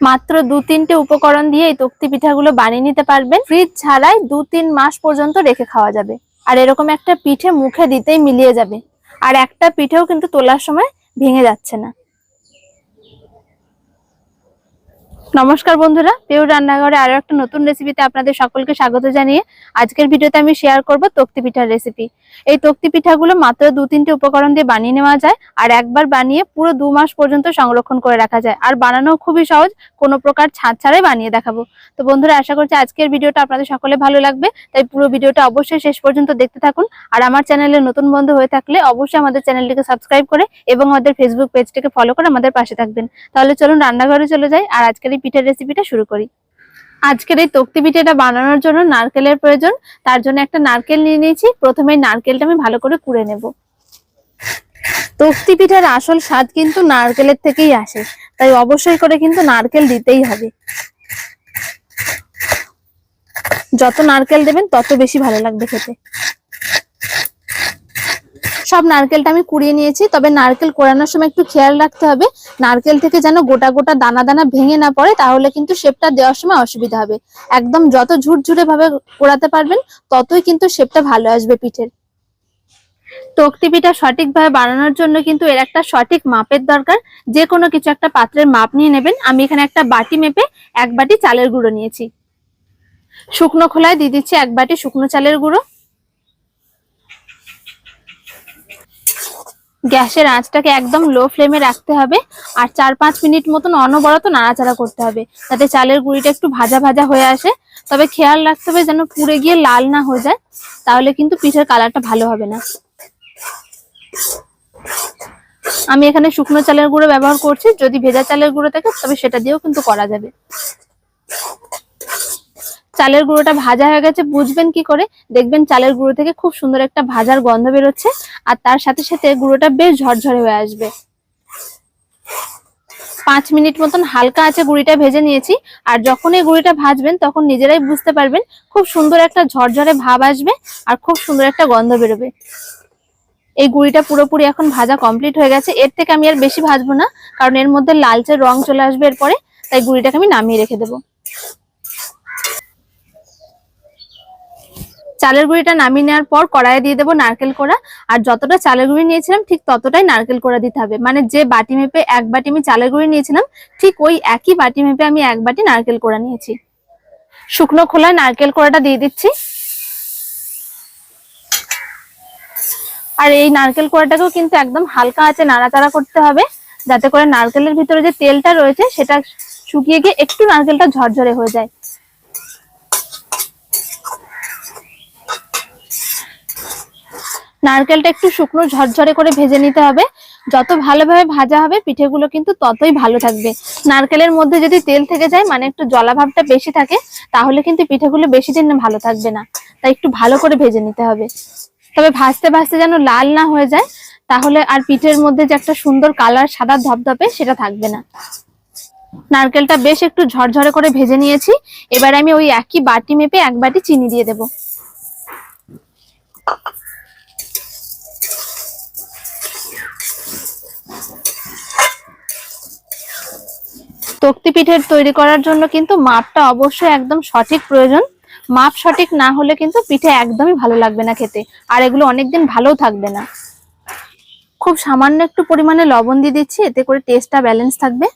মাত্র দু তিনটে উপকরণ দিয়ে এই তক্তি পিঠাগুলো বানিয়ে নিতে পারবেন। ফ্রিজ ছাড়াই দু তিন মাস পর্যন্ত রেখে খাওয়া যাবে। আর এরকম একটা পিঠে মুখে দিতেই মিলিয়ে যাবে। আর একটা পিঠেও কিন্তু তোলার সময় ভেঙে যাচ্ছে না। নমস্কার বন্ধুরা পেউ রান্নাঘরে আরও একটা নতুন রেসিপিতে আপনাদের সকলকে স্বাগত জানিয়ে আজকের ভিডিওতে আমি শেয়ার করব তক্তি পিঠার রেসিপি এই তক্তি পিঠাগুলো মাত্র দু তিনটে উপকরণ দিয়ে বানিয়ে নেওয়া যায় আর একবার বানিয়ে পুরো দু মাস পর্যন্ত সংরক্ষণ করে রাখা যায়। আর বানানো খুবই সহজ, কোনো প্রকার ছাঁচ ছাড়াই বানিয়ে দেখাবো। তো বন্ধুরা, আশা করছি আজকের ভিডিওটা আপনাদের সকলে ভালো লাগবে, তাই পুরো ভিডিওটা অবশ্যই শেষ পর্যন্ত দেখতে থাকুন। আর আমার চ্যানেলে নতুন বন্ধু হয়ে থাকলে অবশ্যই আমাদের চ্যানেলটিকে সাবস্ক্রাইব করে এবং আমাদের ফেসবুক পেজটিকে ফলো করে আমাদের পাশে থাকবেন। তাহলে চলুন রান্নাঘরে চলে যাই। আর আজকের পিঠের রেসিপিটা শুরু করি। আজকের এই তক্তি পিঠাটা বানানোর জন্য নারকেলের প্রয়োজন, তার জন্য একটা নারকেল নিয়ে নিয়েছি। প্রথমে নারকেলটা আমি ভালো করে কুড়ে নেব। তক্তি পিঠার আসল স্বাদ কিন্তু নারকেলের থেকেই আসে, তাই অবশ্যই করে কিন্তু নারকেল দিতেই হবে। যত নারকেল দেবেন, তত বেশি ভালো লাগবে খেতে। সব নারকেলটা আমি কুড়িয়ে নিয়েছি। তবে নারকেল কোড়ানোর সময় একটু খেয়াল রাখতে হবে। নারকেল থেকে যেন গোটা গোটা দানা দানা ভেঙে না পড়ে, তাহলে কিন্তু শেপটা দেওয়ার সময় অসুবিধা হবে। একদম যত ঝুরঝুরে ভাবে কোড়াতে পারবেন, ততই কিন্তু শেপটা ভালো আসবে পিঠের। তক্তি সঠিকভাবে বানানোর জন্য কিন্তু এর একটা সঠিক মাপের দরকার। যে কোনো কিছু একটা পাত্রের মাপ নিয়ে নেবেন। আমি এখানে একটা বাটি মেপে এক বাটি চালের গুঁড়ো নিয়েছি। শুকনো খোলায় দিয়ে দিচ্ছি এক বাটি শুকনো চালের গুঁড়ো। গ্যাসের আঁচটাকে একদম লো ফ্লেমে রাখতে হবে আর চার পাঁচ মিনিট মতন অনবরত নাড়াচাড়া করতে হবে যাতে চালের গুঁড়িটা একটু ভাজা ভাজা হয়ে আসে। তবে খেয়াল রাখতে হবে যেন পুড়ে গিয়ে লাল না হয়ে যায়, তাহলে কিন্তু পিঠের কালারটা ভালো হবে না। আমি এখানে শুকনো চালের গুঁড়ো ব্যবহার করছি, যদি ভেজা চালের গুঁড়ো থাকে তবে সেটা দিয়েও কিন্তু করা যাবে। চালের গুঁড়োটা ভাজা হয়ে গেছে, বুঝবেন কি করে? দেখবেন চালের গুঁড়ো থেকে খুব সুন্দর একটা ভাজার গন্ধ বেরোচ্ছে, আর তার সাথে সাথে গুঁড়োটা বেশ ঝরঝরে হয়ে আসবে। পাঁচ মিনিট মতন হালকা আছে গুঁড়িটা ভেজে নিয়েছি, আর যখন এই গুঁড়িটা ভাজবেন তখন নিজেরাই বুঝতে পারবেন, খুব সুন্দর একটা ঝরঝরে ভাব আসবে আর খুব সুন্দর একটা গন্ধ বেরোবে। এই গুঁড়িটা পুরোপুরি এখন ভাজা কমপ্লিট হয়ে গেছে। এর থেকে আমি আর বেশি ভাজবো না, কারণ এর মধ্যে লালচে রং চলে আসবে এরপরে, তাই গুঁড়িটাকে আমি নামিয়ে রেখে দেবো। চালের গুঁড়িটা নামিয়ে নেওয়ার পর কড়াইয়ে দিয়ে দেবো নারকেল কোড়া। আর যতটা চালের গুঁড়ি নিয়েছিলাম, ঠিক ততটাই নারকেল কোড়া দিতে হবে। মানে যে বাটি মেপে এক বাটি আমি চালের গুঁড়ি নিয়েছিলাম, ঠিক ওই একই বাটি মেপে আমি এক বাটি নারকেল কোড়া নিয়েছি। শুকনো খোলায় নারকেল কোড়াটা দিয়ে দিচ্ছি। আর এই নারকেল কোড়াটাকেও কিন্তু একদম হালকা আছে নাড়াচাড়া করতে হবে, যাতে করে নারকেলের ভিতরে যে তেলটা রয়েছে, সেটা শুকিয়ে গিয়ে একটু নারকেলটা ঝরঝরে হয়ে যায়। নারকেলটা একটু শুকনো ঝরঝরে করে ভেজে নিতে হবে। যত ভালোভাবে ভাজা হবে, পিঠেগুলো কিন্তু ততই ভালো থাকবে। নারকেলের মধ্যে যদি তেল থেকে যায় মানে একটু জলাভাবটা বেশি থাকে, তাহলে কিন্তু পিঠেগুলো বেশি দিন ভালো থাকবে না। তাই একটু ভালো করে ভেজে নিতে হবে। তবে ভাজতে ভাজতে যেন লাল না হয়ে যায়, তাহলে আর পিঠের মধ্যে যে একটা সুন্দর কালার সাদা ধপধপে সেটা থাকবে না। নারকেলটা বেশ একটু ঝরঝরে করে ভেজে নিয়েছি। এবার আমি ওই একই বাটি মেপে এক বাটি চিনি দিয়ে দেবো। তক্তি পিঠের তৈরি করার জন্য কিন্তু মাপটা অবশ্যই একদম সঠিক প্রয়োজন। মাপ সঠিক না হলে কিন্তু পিঠে একদমই ভালো লাগবে না খেতে। আর এগুলো অনেকদিন ভালোও থাকবে না। খুব সামান্য একটু পরিমাণে লবণ দিয়ে দিচ্ছি, এতে করে টেস্টটা ব্যালেন্স থাকবে।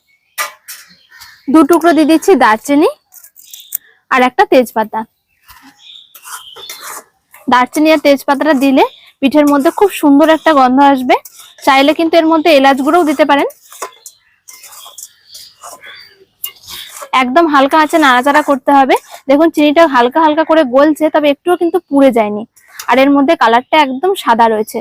দু টুকরো দিয়ে দিচ্ছি দারচিনি আর একটা তেজপাতা। দারচিনি আর তেজপাতাটা দিলে পিঠের মধ্যে খুব সুন্দর একটা গন্ধ আসবে। চাইলে কিন্তু এর মধ্যে এলাচ গুঁড়োও দিতে পারেন। একদম হালকা আছে নাড়াচাড়া করতে হবে। দেখুন, চিনিটা হালকা হালকা করে গলছে, তবে একটুও কিন্তু পুড়ে যায়নি। আর এর মধ্যে কালারটা একদম সাদা রয়েছে।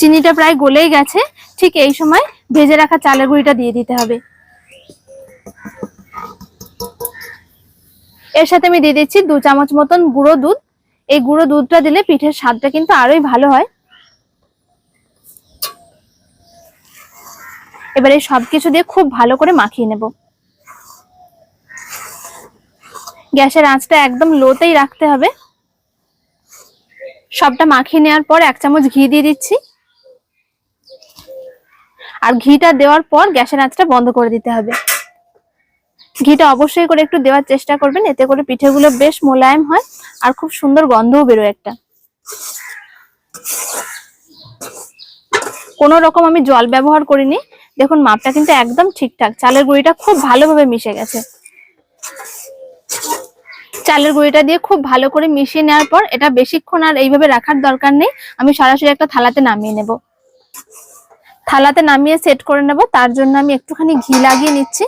চিনিটা প্রায় গলেই গেছে। ঠিক এই সময় ভেজে রাখা চালের গুঁড়িটা দিয়ে দিতে হবে। এর সাথে আমি দিয়ে দিচ্ছি দু চামচ মতন গুঁড়ো দুধ। এই গুঁড়ো দুধটা দিলে পিঠের স্বাদটা কিন্তু আরোই ভালো হয়। এবারে সবকিছু দিয়ে খুব ভালো করে মাখিয়ে নেব। গ্যাসের আঁচটা একদম লোতেই রাখতে হবে। সবটা মাখিয়ে নেওয়ার পর এক চামচ ঘি দিয়ে দিচ্ছি। আর ঘিটা দেওয়ার পর গ্যাসের আঁচটা বন্ধ করে দিতে হবে। ঘিটা অবশ্যই করে একটু দেওয়ার চেষ্টা করবেন, এতে করে পিঠেগুলো বেশ মোলায়েম হয় আর খুব সুন্দর গন্ধও বেরোয় একটা। কোনো রকম আমি জল ব্যবহার করিনি দেখুন, মাপটা কিন্তু একদম ঠিকঠাক। চালের গুঁড়িটা খুব ভালোভাবে মিশে গেছে। চালের গুঁড়িটা দিয়ে খুব ভালো করে মিশিয়ে নেওয়ার পর এটা বেশিক্ষণ আর এইভাবে রাখার দরকার নেই। আমি সরাসরি একটা থালাতে নামিয়ে নেব। থালাতে নামিয়ে সেট করে নেব। তার জন্য আমি একটুখানি ঘি লাগিয়ে নিচ্ছি।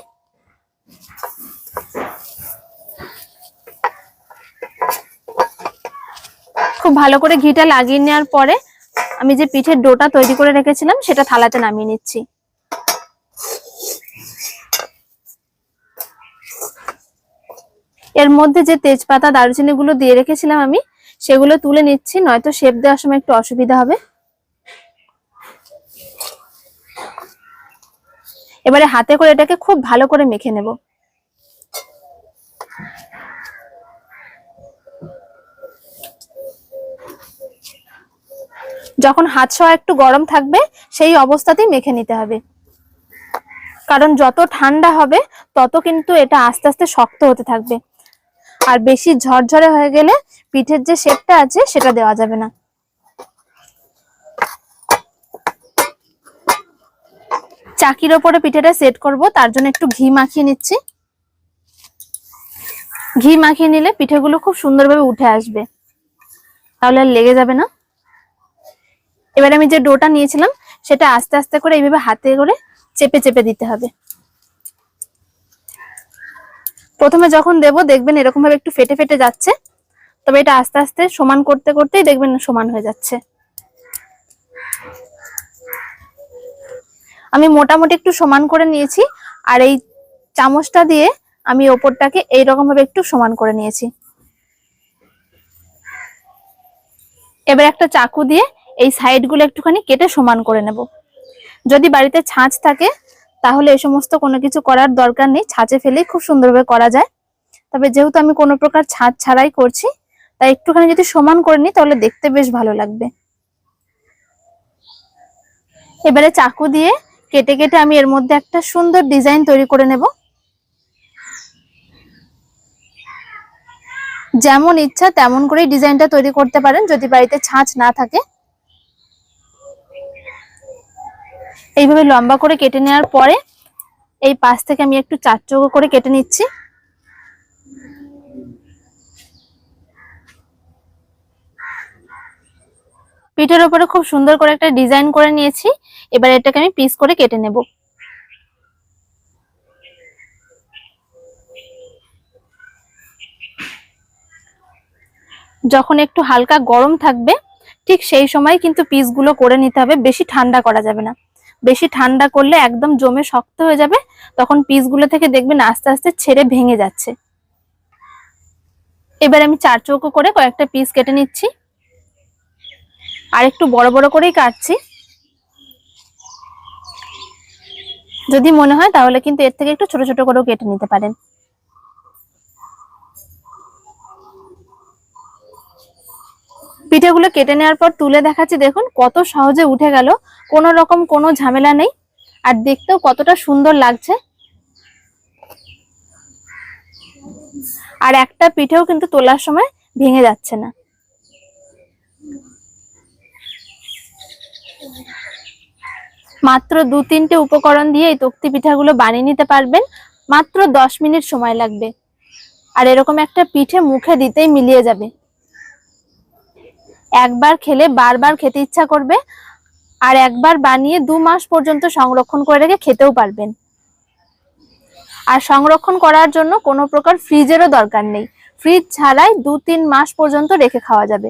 খুব ভালো করে ঘিটা লাগিয়ে নেওয়ার পরে আমি যে পিঠের ডোটা তৈরি করে রেখেছিলাম, সেটা থালাতে নামিয়ে নিচ্ছি। এর মধ্যে যে তেজপাতা দারুচিনি গুলো দিয়ে রেখেছিলাম আমি, সেগুলো তুলে নিচ্ছি, নয়তো শেপ দেওয়ার সময় একটু অসুবিধা হবে। এবারে হাতে করে এটাকে খুব ভালো করে মেখে নেব। যখন হাত সহ একটু গরম থাকবে, সেই অবস্থাতেই মেখে নিতে হবে। কারণ যত ঠান্ডা হবে, তত কিন্তু এটা আস্তে আস্তে শক্ত হতে থাকবে। আর বেশি ঝরঝরে হয়ে গেলে পিঠের যে শেপটা আছে, সেটা দেওয়া যাবে না। চাকির ওপরে পিঠেটা সেট করব, তার জন্য একটু ঘি মাখিয়ে নিচ্ছি। ঘি মাখিয়ে নিলে পিঠেগুলো খুব সুন্দরভাবে উঠে আসবে। তাহলে আর লেগে যাবে না। এবার আমি যে ডোটা নিয়েছিলাম, সেটা আস্তে আস্তে করে এইভাবে হাতে করে চেপে চেপে দিতে হবে। প্রথমে যখন দেব, দেখবেন এরকম ভাবে একটু ফেটে ফেটে যাচ্ছে। তবে এটা আস্তে আস্তে সমান করতে করতেই দেখবেন সমান হয়ে যাচ্ছে। আমি মোটামুটি একটু সমান করে নিয়েছি, আর এই চামচটা দিয়ে আমি ওপরটাকে এইরকম ভাবে একটু সমান করে নিয়েছি। এবার একটা চাকু দিয়ে এই সাইডগুলো একটুখানি কেটে সমান করে নেব। যদি বাড়িতে ছাঁচ থাকে তাহলে এই সমস্ত কোনো কিছু করার দরকার নেই। ছাঁচে ফেলেই খুব সুন্দরভাবে করা যায়। তবে যেহেতু আমি কোনো প্রকার ছাঁচ ছাড়াই করছি, তাই একটুখানি যদি সমান করে নিই, তাহলে দেখতে বেশ ভালো লাগবে। এবারে চাকু দিয়ে কেটে কেটে আমি এর মধ্যে একটা সুন্দর ডিজাইন তৈরি করে নেব। যেমন ইচ্ছা তেমন করেই ডিজাইনটা তৈরি করতে পারেন, যদি বাড়িতে ছাঁচ না থাকে। এইভাবে লম্বা করে কেটে নেওয়ার পরে এই পাশ থেকে আমি একটু চার চৌকো করে কেটে নিচ্ছি। পিঠের ওপরে খুব সুন্দর করে একটা ডিজাইন করে নিয়েছি। এবার এটাকে আমি পিস করে কেটে নেব। যখন একটু হালকা গরম থাকবে, ঠিক সেই সময় কিন্তু পিসগুলো করে নিতে হবে, বেশি ঠান্ডা করা যাবে না। বেশি ঠান্ডা করলে একদম জমে শক্ত হয়ে যাবে, তখন পিসগুলো থেকে দেখবেন আস্তে আস্তে ছেড়ে ভেঙে যাচ্ছে। এবার আমি চার চৌকো করে কয়েকটা পিস কেটে নিচ্ছি। আর একটু বড় বড় করেই কাটছি। যদি মনে হয় তাহলে কিন্তু এর থেকে একটু ছোট ছোট করেও কেটে নিতে পারেন। পিঠেগুলো কেটে নেওয়ার পর তুলে দেখাচ্ছি, দেখুন কত সহজে উঠে গেল। কোনো রকম কোনো ঝামেলা নেই। আর দেখতেও কতটা সুন্দর লাগছে। আর একটা পিঠেও কিন্তু তোলার সময় ভেঙে যাচ্ছে না। মাত্র দু তিনটে উপকরণ দিয়ে এই তক্তি পিঠাগুলো বানিয়ে নিতে পারবেন। মাত্র দশ মিনিট সময় লাগবে। আর এরকম একটা পিঠে মুখে দিতেই মিলিয়ে যাবে। একবার খেলে বারবার খেতে ইচ্ছা করবে আর একবার বানিয়ে দু মাস পর্যন্ত সংরক্ষণ করে রেখে খেতেও পারবেন। আর সংরক্ষণ করার জন্য কোনো প্রকার ফ্রিজেরও দরকার নেই। ফ্রিজ ছাড়াই দু তিন মাস পর্যন্ত রেখে খাওয়া যাবে।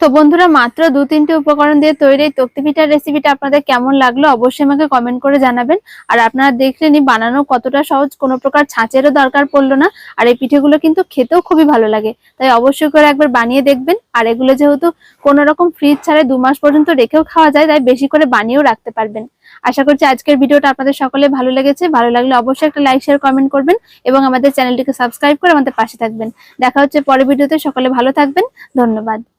তো বন্ধুরা, মাত্র দু তিনটে উপকরণ দিয়ে তৈরি এই তক্তি পিঠার রেসিপিটা আপনাদের কেমন লাগল অবশ্যই আমাকে কমেন্ট করে জানাবেন। আর আপনারা দেখলেনই বানানো কতটা সহজ, কোনো প্রকার ছাঁচেরও দরকার পড়ল না। আর এই পিঠেগুলো কিন্তু খেতেও খুবই ভালো লাগে। তাই অবশ্যই করে একবার বানিয়ে দেখবেন। আর এগুলো যেহেতু কোনো রকম ফ্রিজ ছাড়াই দু মাস পর্যন্ত রেখেও খাওয়া যায়, তাই বেশি করে বানিয়েও রাখতে পারবেন। আশা করছি আজকের ভিডিওটা আপনাদের সকলে ভালো লেগেছে। ভালো লাগলে অবশ্যই একটা লাইক শেয়ার কমেন্ট করবেন এবং আমাদের চ্যানেলটিকে সাবস্ক্রাইব করে আমাদের পাশে থাকবেন। দেখা হচ্ছে পরের ভিডিওতে। সকলে ভালো থাকবেন। ধন্যবাদ।